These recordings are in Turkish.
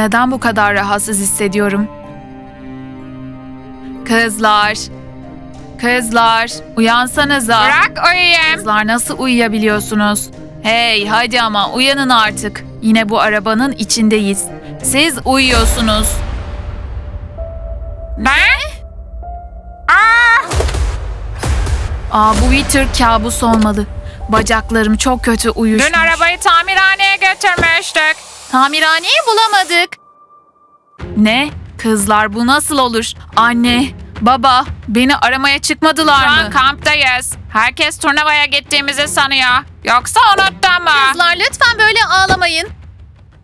Neden bu kadar rahatsız hissediyorum? Kızlar. Kızlar, uyansanıza. Bırak uyuyayım. Kızlar nasıl uyuyabiliyorsunuz? Hey, hadi ama uyanın artık. Yine bu arabanın içindeyiz. Siz uyuyorsunuz. Ne? Aa, Aa bu bir tür kabus olmalı. Bacaklarım çok kötü uyuşmuş. dün arabayı tamirhaneye götürmüştük. Tamirhaneyi bulamadık. Ne? Kızlar bu nasıl olur? Anne, baba beni aramaya çıkmadılar Şu mı? an kamptayız. Herkes turnuvaya gittiğimizi sanıyor. Yoksa unuttu mu? Kızlar lütfen böyle ağlamayın.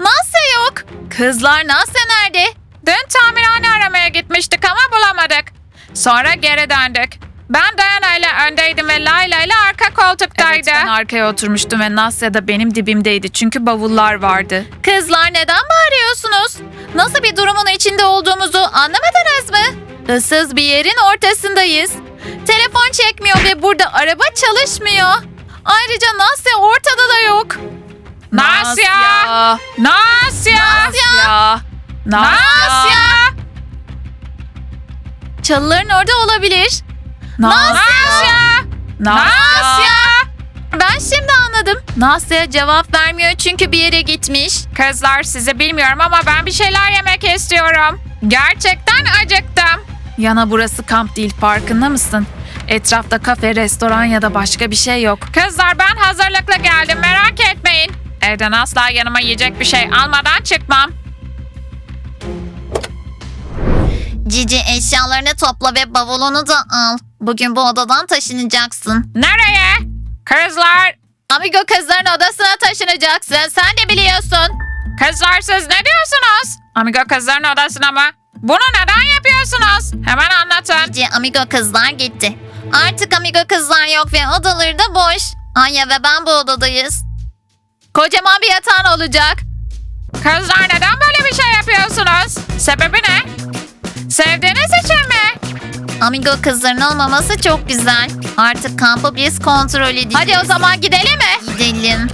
Nasya yok. Kızlar Nasya nerede? Dün tamirhane aramaya gitmiştik ama bulamadık. Sonra geri döndük. Ben Dayana ile öndeydim ve Layla ile arka koltuktaydı. Evet ben arkaya oturmuştum ve Nasya da benim dibimdeydi çünkü bavullar vardı. Kızlar neden bağırıyorsunuz? Nasıl bir durumun içinde olduğumuzu anlamadınız mı? Issız bir yerin ortasındayız. Telefon çekmiyor ve burada araba çalışmıyor. Ayrıca Nasya ortada da yok. Nasya! Nasya! Nasya! Nasya! Çalıların orada olabilir. Nasya! Nasya! Ben şimdi anladım. Nasya cevap vermiyor çünkü bir yere gitmiş. Kızlar sizi bilmiyorum ama ben bir şeyler yemek istiyorum. Gerçekten acıktım. Yana burası kamp değil farkında mısın? Etrafta kafe, restoran ya da başka bir şey yok. Kızlar ben hazırlıklı geldim merak etmeyin. Evden asla yanıma yiyecek bir şey almadan çıkmam. Cici eşyalarını topla ve bavulunu da al. Bugün bu odadan taşınacaksın. Nereye? Kızlar, Amigo kızların odasına taşınacaksın. Sen de biliyorsun. kızlar siz ne diyorsunuz? Amigo kızların odasına mı? Bunu neden yapıyorsunuz? Hemen anlatın. Cici amigo kızlar gitti. Artık amigo kızlar yok ve odaları da boş. Anya ve ben bu odadayız. Kocaman bir yatağın olacak. Kızlar neden böyle bir şey yapıyorsunuz? Sebebi ne? Sevdiğiniz için mi? Amigo kızların olmaması çok güzel. Artık kampı biz kontrol edeceğiz. Hadi o zaman gidelim mi? Gidelim.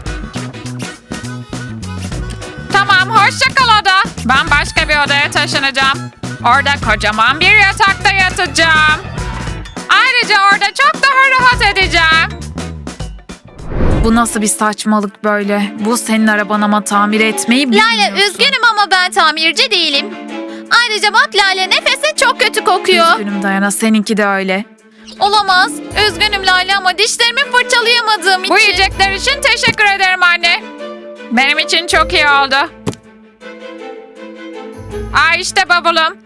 Tamam hoşça kal oda. Ben başka bir odaya taşınacağım. Orada kocaman bir yatakta yatacağım. Ayrıca orada çok daha rahat edeceğim. Bu nasıl bir saçmalık böyle? Bu senin araban ama tamir etmeyi bilmiyorsun. Lale üzgünüm ama ben tamirci değilim. Ayrıca bak Lale nefesi çok kötü kokuyor. Üzgünüm Dayana seninki de öyle. Olamaz. Üzgünüm Lale ama dişlerimi fırçalayamadığım için. Bu yiyecekler için teşekkür ederim anne. Benim için çok iyi oldu. Aa işte bavulum.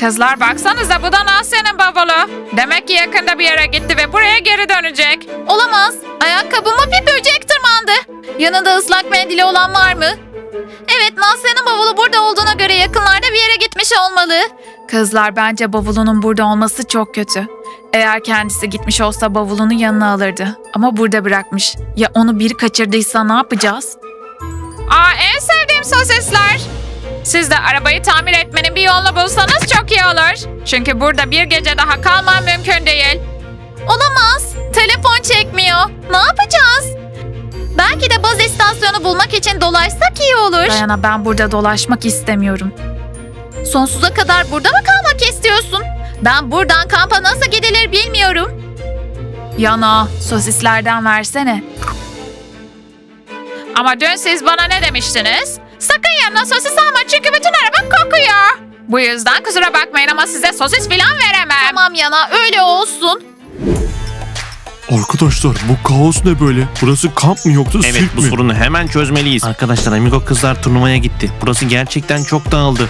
Kızlar baksanıza bu da Nasya'nın bavulu. Demek ki yakında bir yere gitti ve buraya geri dönecek. Olamaz. Ayakkabıma bir böcek tırmandı. Yanında ıslak mendili olan var mı? Evet Nasya'nın bavulu burada olduğuna göre yakınlarda bir yere gitmiş olmalı. Kızlar bence bavulunun burada olması çok kötü. Eğer kendisi gitmiş olsa bavulunu yanına alırdı. Ama burada bırakmış. Ya onu biri kaçırdıysa ne yapacağız? Aa en sevdiğim sosisler. Siz de arabayı tamir etmenin bir yolunu bulsanız çok iyi olur. Çünkü burada bir gece daha kalmam mümkün değil. Olamaz. Telefon çekmiyor. Ne yapacağız? Belki de baz istasyonu bulmak için dolaşsak iyi olur. Dayana ben burada dolaşmak istemiyorum. Sonsuza kadar burada mı kalmak istiyorsun? Ben buradan kampa nasıl gidilir bilmiyorum. Yana sosislerden versene. Ama dün siz bana ne demiştiniz? Sakın yanına sosis alma çünkü bütün araba kokuyor. Bu yüzden kusura bakmayın ama size sosis falan veremem. Tamam Yana öyle olsun. Arkadaşlar bu kaos ne böyle? Burası kamp mı yoksa Evet sirk bu mi? sorunu hemen çözmeliyiz. Arkadaşlar Amigo kızlar turnuvaya gitti. Burası gerçekten çok dağıldı.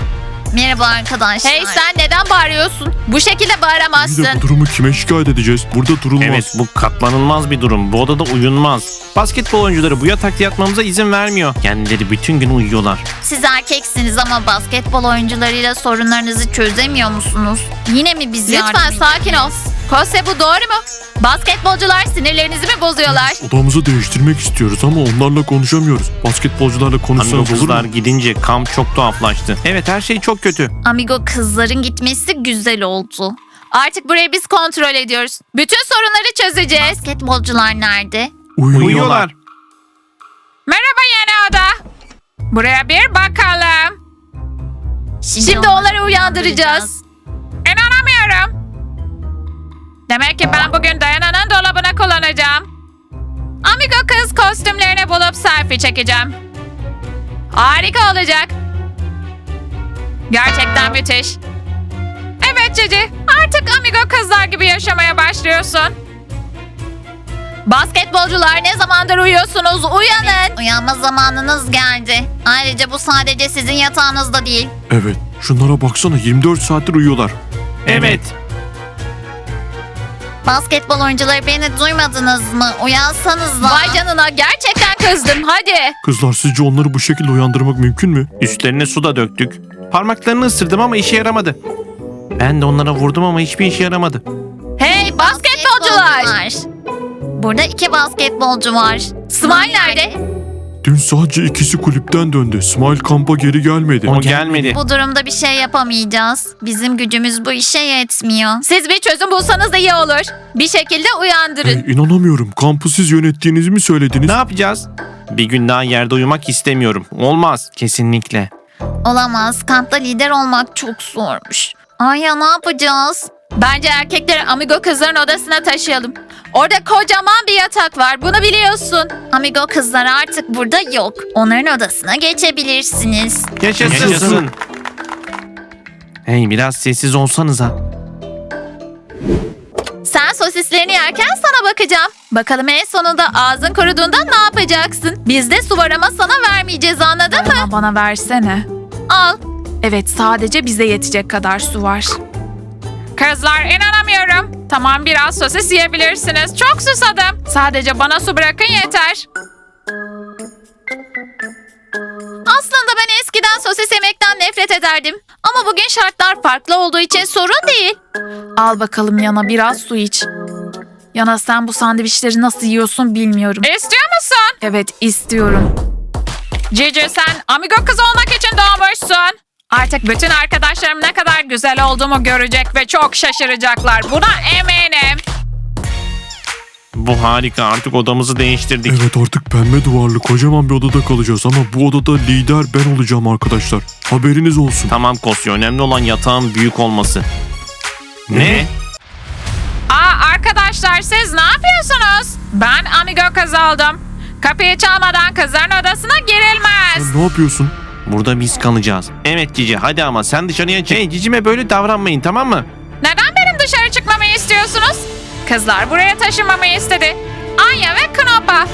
Merhaba arkadaşlar. Hey sen neden bağırıyorsun? Bu şekilde Bir bağıramazsın. de bu durumu kime şikayet edeceğiz? Burada durulmaz. Evet bu katlanılmaz bir durum. Bu odada uyunmaz. Basketbol oyuncuları bu yatakta yatmamıza izin vermiyor. Kendileri bütün gün uyuyorlar. Siz erkeksiniz ama basketbol oyuncularıyla sorunlarınızı çözemiyor musunuz? Yine mi biz yardım Lütfen sakin ol. Kose bu doğru mu? Basketbolcular sinirlerinizi mi bozuyorlar? Odamızı değiştirmek istiyoruz ama onlarla konuşamıyoruz. Basketbolcularla konuşsanız olur kızlar mu? gidince kamp çok tuhaflaştı. Evet her şey çok kötü. Amigo kızların gitmesi güzel oldu. Artık burayı biz kontrol ediyoruz. Bütün sorunları çözeceğiz. Basketbolcular nerede? Uyuyorlar. Uyuyorlar. Merhaba yeni oda. Buraya bir bakalım. Şimdi onları uyandıracağız. İnanamıyorum. Ki ben bugün Dayana'nın dolabını kullanacağım. Amigo kız kostümlerini bulup selfie çekeceğim. Harika olacak. Gerçekten müthiş. Evet Cici, artık amigo kızlar gibi yaşamaya başlıyorsun. Basketbolcular ne zamandır uyuyorsunuz? Uyanın. Uyanma zamanınız geldi. Ayrıca bu sadece sizin yatağınızda değil. Evet. Şunlara baksana 24 saattir uyuyorlar. Evet. Basketbol oyuncuları beni duymadınız mı? Uyansanız da. Vay canına gerçekten kızdım. Hadi. Kızlar sizce onları bu şekilde uyandırmak mümkün mü? Üstlerine su da döktük. Parmaklarını ısırdım ama işe yaramadı. Ben de onlara vurdum ama hiçbir işe yaramadı. Hey basketbolcular. Basketbolcular. Burada iki basketbolcu var. Smile nerede? Dün sadece ikisi kulüpten döndü. Smile kampa geri gelmedi. O gelmedi. Bu durumda bir şey yapamayacağız. Bizim gücümüz bu işe yetmiyor. Siz bir çözüm bulsanız da iyi olur. Bir şekilde uyandırın. Hey, inanamıyorum. Kampı siz yönettiğinizi mi söylediniz? Ne yapacağız? Bir gün daha yerde uyumak istemiyorum. Olmaz. Kesinlikle. Olamaz. Kampta lider olmak çok zormuş. Ay ya ne yapacağız? Bence erkekleri amigo kızların odasına taşıyalım. Orada kocaman bir yatak var. Bunu biliyorsun. Amigo kızlar artık burada yok. Onların odasına geçebilirsiniz. Yaşasın. Yaşasın. Hey biraz sessiz olsanıza. Sen sosislerini yerken sana bakacağım. Bakalım en sonunda ağzın kuruduğunda ne yapacaksın? Bizde su var ama sana vermeyeceğiz anladın mı? Bana versene. Al. Evet sadece bize yetecek kadar su var. Kızlar inanamıyorum. Tamam biraz sosis yiyebilirsiniz. Çok susadım. Sadece bana su bırakın yeter. Aslında ben eskiden sosis yemekten nefret ederdim. Ama bugün şartlar farklı olduğu için sorun değil. Al bakalım Yana biraz su iç. Yana sen bu sandviçleri nasıl yiyorsun bilmiyorum. İstiyor musun? Evet istiyorum. Cici sen amigo kız olmak için doğmuşsun. Artık bütün arkadaşlarım ne kadar güzel olduğumu görecek ve çok şaşıracaklar. Buna eminim. Bu harika. Artık odamızı değiştirdik. Evet artık pembe duvarlı kocaman bir odada kalacağız ama bu odada lider ben olacağım arkadaşlar. Haberiniz olsun. Tamam Kosya. Önemli olan yatağın büyük olması. Ne? Aa arkadaşlar siz ne yapıyorsunuz? Ben amigo kız oldum. Kapıyı çalmadan kızların odasına girilmez. Sen ne yapıyorsun? Burada biz kalacağız. Evet Cici hadi ama sen dışarıya çık. Hey Cicime böyle davranmayın tamam mı? Neden benim dışarı çıkmamı istiyorsunuz? Kızlar buraya taşınmamı istedi. Anya ve Knopa.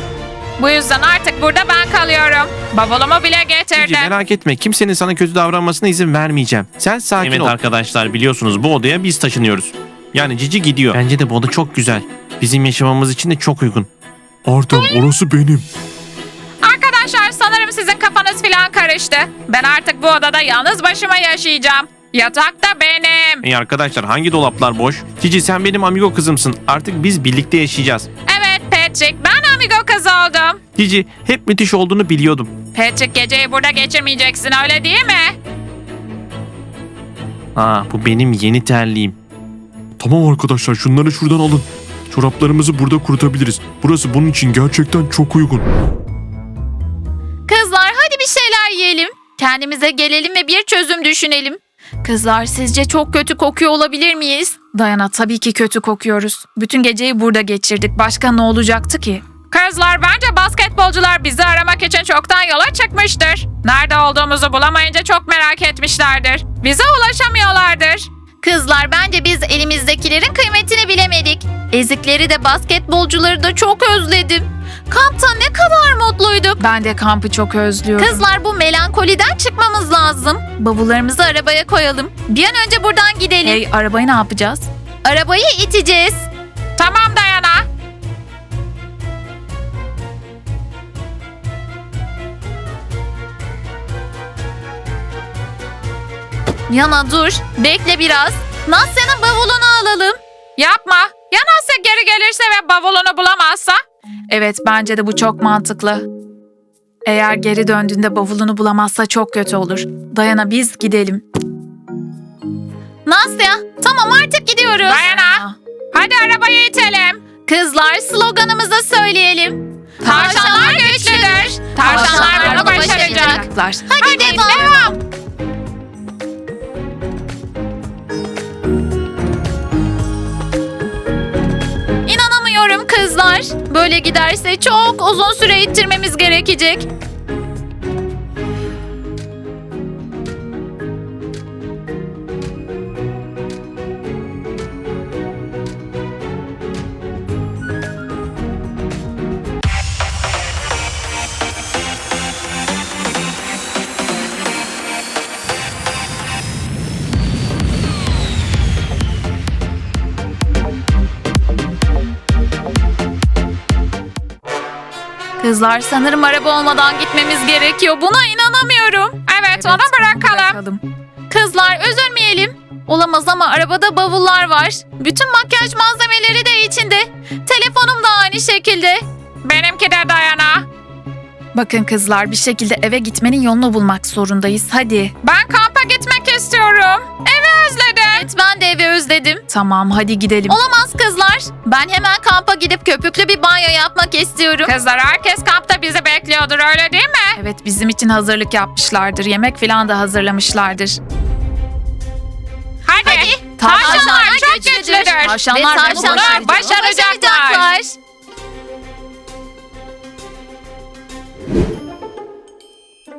Bu yüzden artık burada ben kalıyorum. Bavulumu bile Cici getirdim. merak etme kimsenin sana kötü davranmasına izin vermeyeceğim. Sen sakin Evet ol. arkadaşlar biliyorsunuz bu odaya biz taşınıyoruz. Yani Cici gidiyor. Bence de bu oda çok güzel. Bizim yaşamamız için de çok uygun. Artem orası benim. Sizin kafanız filan karıştı. Ben artık bu odada yalnız başıma yaşayacağım. Yatak da benim. Hey arkadaşlar hangi dolaplar boş? Cici sen benim amigo kızımsın. Artık biz birlikte yaşayacağız. Evet Patrick ben amigo kız oldum. Cici hep müthiş olduğunu biliyordum. Patrick geceyi burada geçirmeyeceksin öyle değil mi? Aa bu benim yeni terliğim. Tamam arkadaşlar şunları şuradan alın. Çoraplarımızı burada kurutabiliriz. Burası bunun için gerçekten çok uygun. Kızlar hadi bir şeyler yiyelim. Kendimize gelelim ve bir çözüm düşünelim. Kızlar sizce çok kötü kokuyor olabilir miyiz? Dayana tabii ki kötü kokuyoruz. Bütün geceyi burada geçirdik. Başka ne olacaktı ki? Kızlar bence basketbolcular bizi aramak için çoktan yola çıkmıştır. Nerede olduğumuzu bulamayınca çok merak etmişlerdir. Bize ulaşamıyorlardır. Kızlar bence biz elimizdekilerin kıymetini bilemedik. Ezikleri de basketbolcuları da çok özledim. Kampta ne kadar mutluyduk. Ben de kampı çok özlüyorum. Kızlar bu melankoliden çıkmamız lazım. Bavullarımızı arabaya koyalım. Bir an önce buradan gidelim. Hey arabayı ne yapacağız? Arabayı iteceğiz. Tamam Dayana. Yana dur. Bekle biraz. Nasya'nın bavulunu alalım. Yapma. Ya Nasya geri gelirse ve bavulunu bulamazsa? Evet bence de bu çok mantıklı. Eğer geri döndüğünde bavulunu bulamazsa çok kötü olur. Dayana biz gidelim. Nasya tamam artık gidiyoruz. Dayana. Hadi arabayı itelim. Kızlar sloganımızı söyleyelim. Tavşanlar güçlüdür. Tavşanlar bunu başaracak. Hadi, devam. Kızlar, böyle giderse çok uzun süre ittirmemiz gerekecek. Kızlar sanırım araba olmadan gitmemiz gerekiyor. Buna inanamıyorum. Evet, onu bırakalım. Kızlar üzülmeyelim. Olamaz ama arabada bavullar var. Bütün makyaj malzemeleri de içinde. Telefonum da aynı şekilde. Benimki de Dayana. Bakın kızlar bir şekilde eve gitmenin yolunu bulmak zorundayız. Hadi. Ben kampa gitmek istiyorum. Evi özledim. Evet ben de evi özledim. Tamam hadi gidelim. Olamaz kızlar. Ben hemen kampa gidip köpüklü bir banyo yapmak istiyorum. Kızlar herkes kampta bizi bekliyordur öyle değil mi? Evet bizim için hazırlık yapmışlardır. Yemek falan da hazırlamışlardır. Hadi. Tavşanlar Tavşanlar çok güçlüdür. güçlüdür. Tavşanlar Ve tavşanlar bunlar başaracaklar.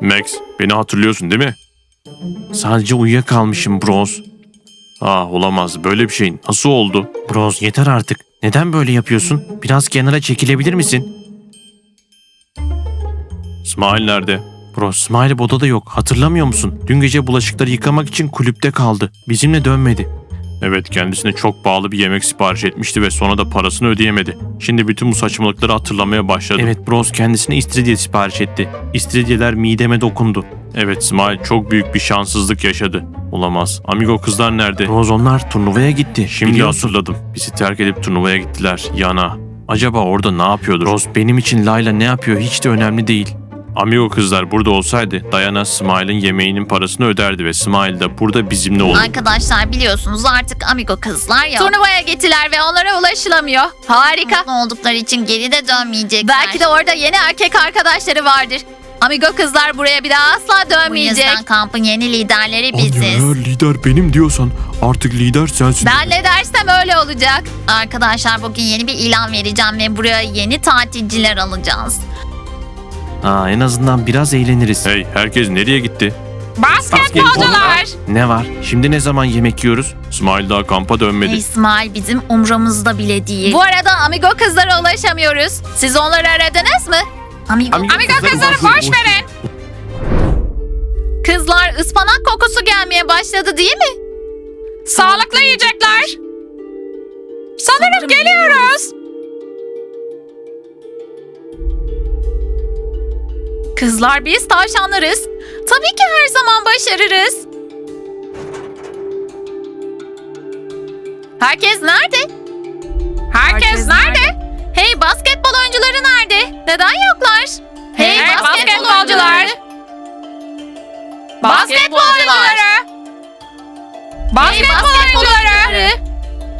Max beni hatırlıyorsun değil mi? Sadece uyuyakalmışım Bros. Ah olamaz böyle bir şey nasıl oldu? Bros yeter artık. Neden böyle yapıyorsun? Biraz kenara çekilebilir misin? İsmail nerede? Bros Smiley odada yok. Hatırlamıyor musun? Dün gece bulaşıkları yıkamak için kulüpte kaldı. Bizimle dönmedi. Evet kendisine çok pahalı bir yemek sipariş etmişti ve sonra da parasını ödeyemedi. Şimdi bütün bu saçmalıkları hatırlamaya başladım. Evet Bros kendisine istiridye sipariş etti. İstiridyeler mideme dokundu. Evet İsmail çok büyük bir şanssızlık yaşadı. Olamaz. Amigo kızlar nerede? Bros onlar turnuvaya gitti. Şimdi Biliyorsun. hatırladım. Bizi terk edip turnuvaya gittiler. Yana. Acaba orada ne yapıyordur? Bros benim için Layla ne yapıyor hiç de önemli değil. Amigo kızlar burada olsaydı Diana Smile'ın yemeğinin parasını öderdi ve Smile de burada bizimle olurdu. Arkadaşlar biliyorsunuz artık amigo kızlar yok. Turnuvaya gittiler ve onlara ulaşılamıyor. Harika. Mutlu oldukları için geri de dönmeyecekler. Belki de orada yeni erkek arkadaşları vardır. Amigo kızlar buraya bir daha asla bu dönmeyecek. yüzden kampın yeni liderleri biziz. eğer lider benim diyorsan artık lider sensin. Ben ne dersem öyle olacak. Arkadaşlar bugün yeni bir ilan vereceğim ve buraya yeni tatilciler alacağız. Ha en azından biraz eğleniriz. Hey herkes nereye gitti? Basketbolcular. Ne var? Şimdi ne zaman yemek yiyoruz? Smile daha kampa dönmedi. İsmail bizim umrumuzda bile değil. Bu arada amigo kızlara ulaşamıyoruz. Siz onları aradınız mı? Amigo, Amigo Kızları kızları boş- boş verin. Kızlar ıspanak kokusu gelmeye başladı değil mi? Sağlıklı yiyecekler. Sanırım geliyoruz. Kızlar biz tavşanlarız. Tabii ki her zaman başarırız. Herkes nerede? Herkes, Herkes nerede? Hey oyuncuları nerede? Neden yoklar? Hey, Hey, basketbol basketbolcular. oyuncuları. Basketbol oyuncuları. Hey, Basketbol basketbol oyuncuları. oyuncuları.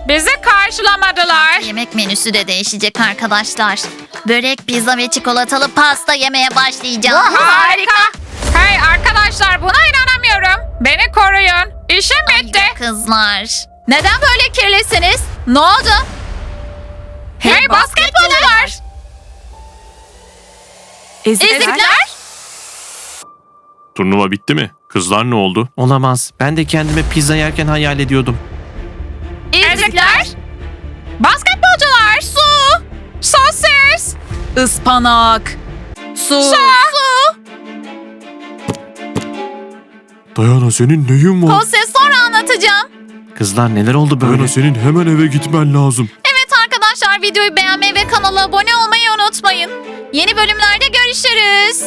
Bizi karşılamadılar. Yemek menüsü de değişecek arkadaşlar. Börek, pizza ve çikolatalı pasta yemeye başlayacağız. Harika. Hey arkadaşlar buna inanamıyorum. Beni koruyun. İşim bitti. Amigo kızlar. Neden böyle kirlisiniz? Ne oldu? Hey basketbolcular. Ezikler? Turnuva bitti mi? Kızlar ne oldu? Olamaz. Ben de kendime pizza yerken hayal ediyordum. Ezikler. Basketbolcular. Su. Sosis. Ispanak. Su. Su. Dayana senin neyin var? Kose sonra anlatacağım. Kızlar neler oldu böyle? Dayana senin hemen eve gitmen lazım. Evet arkadaşlar videoyu beğenmeyi ve kanala abone olmayı unutmayın. Yeni bölümlerde görüşürüz.